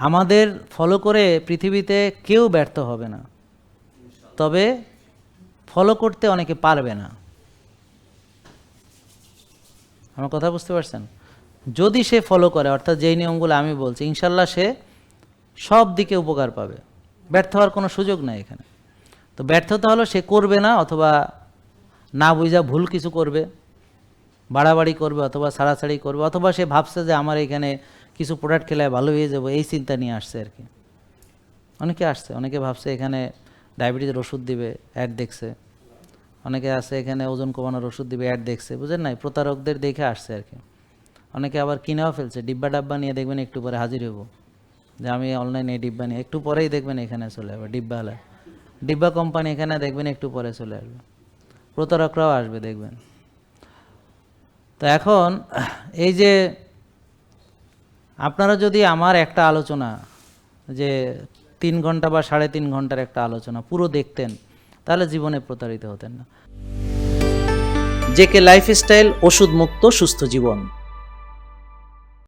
আমাদের ফলো করে পৃথিবীতে কেউ ব্যর্থ হবে না। তবে ফলো করতে অনেকে পারবে না। আমার কথা বুঝতে পারছেন? যদি সে ফলো করে, অর্থাৎ যেই নিয়মগুলো আমি বলছি, ইনশাল্লাহ সে সব দিকে উপকার পাবে। ব্যর্থ হওয়ার কোনো সুযোগ নাই এখানে। তো ব্যর্থতা হলো সে করবে না, অথবা না বুঝা ভুল কিছু করবে, বাড়াবাড়ি করবে, অথবা ছাড়াছাড়ি করবে, অথবা সে ভাবছে যে আমার এখানে কিছু প্রোডাক্ট খেলে ভালো হয়ে যাব, এই চিন্তা নিয়ে আসছে আর কি। অনেকে আসছে, অনেকে ভাবছে এখানে ডায়াবেটিসের ওষুধ দিবে অ্যাড দেখছে। অনেকে আছে এখানে ওজন কমানোর ওষুধ দিবে অ্যাড দেখছে, বুঝেন নাই? প্রতারকদের দেখে আসছে আর কি। অনেকে আবার কিনেও ফেলছে, ডিব্বা ডাব্বা নিয়ে দেখবেন একটু পরে হাজির হব। যে আমি অনলাইনে ডিব্বা নিয়ে, একটু পরেই দেখবেন এখানে চলে আসবে, ডিব্বাওয়ালা। ডিব্বা কোম্পানি এখানে দেখবেন একটু পরে চলে আসবে। প্রতারকরাও আসবে, দেখবেন। তো এখন, এই যে আপনারা যদি আমার একটা আলোচনা, যে তিন ঘণ্টা বা সাড়ে তিন ঘণ্টার একটা আলোচনা পুরো দেখতেন, তাহলে জীবনে প্রতারিত হতেন না। জেকে লাইফস্টাইল ওষুধ মুক্ত সুস্থ জীবন।